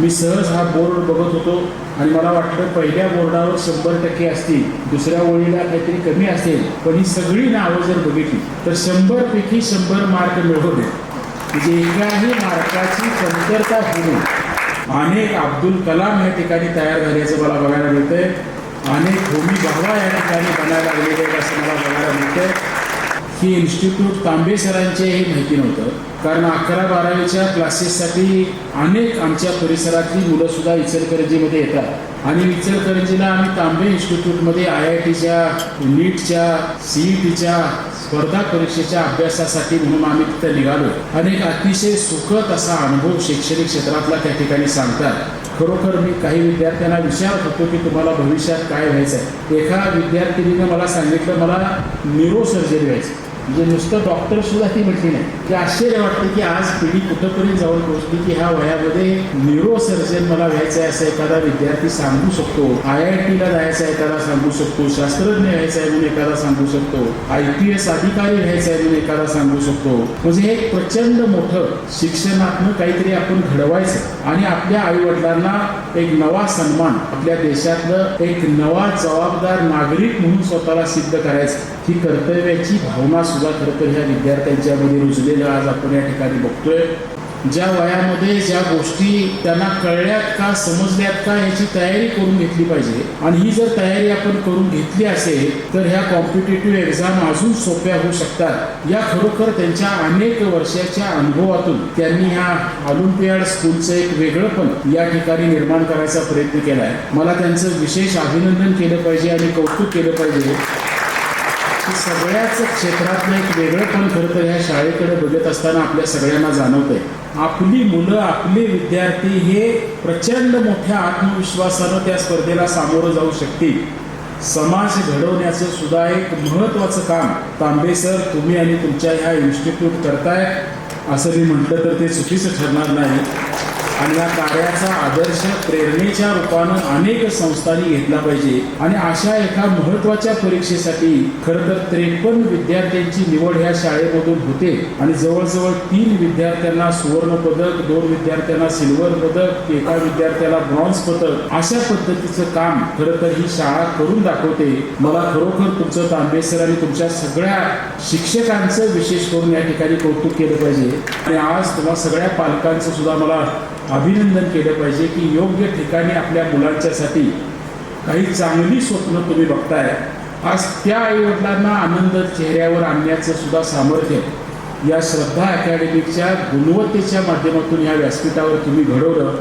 मी सहज हा बोर्ड बघत होतो आणि मला वाटलं पहिल्या बोर्डावर शंभर टक्के असतील दुसऱ्या ओळीला काहीतरी कमी असेल पण ही सगळी नावं जर बघितली तर शंभर पैकी शंभर मार्क मिळवले म्हणजे एकाही मार्काची कमतरता होऊन अनेक अब्दुल कलाम या ठिकाणी तयार झाल्याचं मला बघायला मिळतंय. अनेक होमी भावा या ठिकाणी बनायला लागलेले आहेत असं मला बघायला मिळतंय. की इन्स्टिट्यूट तांबे सरांचे हे माहिती नव्हतं. कारण अकरा बारावीच्या क्लासेससाठी अनेक आमच्या परिसरातली मुलंसुद्धा इचलकरंजीमध्ये येतात. आणि इचलकरंजीला आम्ही तांबे इन्स्टिट्यूटमध्ये आय आय टीच्या नीटच्या सीई टीच्या स्पर्धा परीक्षेच्या अभ्यासासाठी म्हणून आम्ही तिथं निघालो अनेक अतिशय सुखद असा अनुभव शैक्षणिक क्षेत्रातला त्या ठिकाणी सांगतात. खरोखर मी काही विद्यार्थ्यांना विचारत होतो की तुम्हाला भविष्यात काय व्हायचं आहे एका विद्यार्थिनीनं मला सांगितलं मला न्यूरो सर्जरी व्हायचं म्हणजे नुसतं डॉक्टर सुद्धा ती म्हटली नाही. की आश्चर्य वाटतं की आज पिढी कुठंपर्यंत जाऊन पोहोचली की ह्या वयामध्ये न्यूरो सर्जन मला व्हायचं आहे असं एखादा विद्यार्थी सांगू शकतो. आय आय टीला जायचं आहे एखादा सांगू शकतो. शास्त्रज्ञ व्हायचं आहे म्हणून एखादा सांगू शकतो. आय पी एस अधिकारी व्हायचं आहे म्हणून एखादा सांगू शकतो. म्हणजे हे एक प्रचंड मोठं शिक्षणातनं काहीतरी आपण घडवायचं. आणि आपल्या आईवडिलांना एक नवा सन्मान आपल्या देशातलं एक नवा जबाबदार नागरिक म्हणून स्वतःला सिद्ध करायचं. ही कर्तव्याची भावना सुद्धा खरं तर ह्या विद्यार्थ्यांच्यामध्ये रुजलेलं आज आपण या ठिकाणी बघतोय. ज्या वयामध्ये ज्या गोष्टी त्यांना कळल्यात का समजल्यात का याची तयारी करून घेतली पाहिजे. आणि ही जर तयारी आपण करून घेतली असेल तर ह्या कॉम्पिटेटिव्ह एक्झाम अजून सोप्या होऊ शकतात. या खरोखर त्यांच्या अनेक वर्षाच्या अनुभवातून त्यांनी ह्या ऑलिम्पियाड स्कूलचं एक वेगळं पण या ठिकाणी निर्माण करायचा प्रयत्न केला आहे मला त्यांचं विशेष अभिनंदन केलं पाहिजे आणि कौतुक केलं पाहिजे. की सगळ्याच क्षेत्रातलं एक वेगळं पण खरं तर ह्या शाळेकडे बघत असताना आपल्या सगळ्यांना जाणवतंय. आपली मुलं आपले विद्यार्थी हे प्रचंड मोठ्या आत्मविश्वासानं त्या स्पर्धेला सामोरं जाऊ शकतील. समाज घडवण्याचं सुद्धा एक महत्त्वाचं काम. तांबे सर तुम्ही आणि तुमच्या ह्या इन्स्टिट्यूट करताय. असं मी म्हटलं तर ते चुकीचं ठरणार नाही. आणि या कार्याचा आदर्श प्रेरणेच्या रूपानं अनेक संस्थांनी घेतला पाहिजे. आणि अशा एका महत्त्वाच्या परीक्षेसाठी खरं तर त्रेपन्न विद्यार्थ्यांची निवड ह्या शाळेमधून होते. आणि जवळजवळ तीन विद्यार्थ्यांना सुवर्ण पदक दोन विद्यार्थ्यांना सिल्वर पदक एका विद्यार्थ्याला ब्रॉन्झ पदक. अशा पद्धतीचं काम खरं तर ही शाळा करून दाखवते. मला खरोखर तुमचं तांबेसर आणि तुमच्या सगळ्या शिक्षकांचं विशेष करून या ठिकाणी कौतुक केलं पाहिजे. आणि आज तुम्हाला सगळ्या पालकांचं सुद्धा मला अभिनंदन केलं पाहिजे की योग्य ठिकाणी आपल्या मुलांच्यासाठी काही चांगली स्वप्न तुम्ही बघताय. आज त्या आईवडिलांना आनंद चेहऱ्यावर आणण्याचं सुद्धा सामर्थ्य या श्रद्धा अकॅडमीच्या गुणवत्तेच्या माध्यमातून या व्यासपीठावर तुम्ही घडवलं.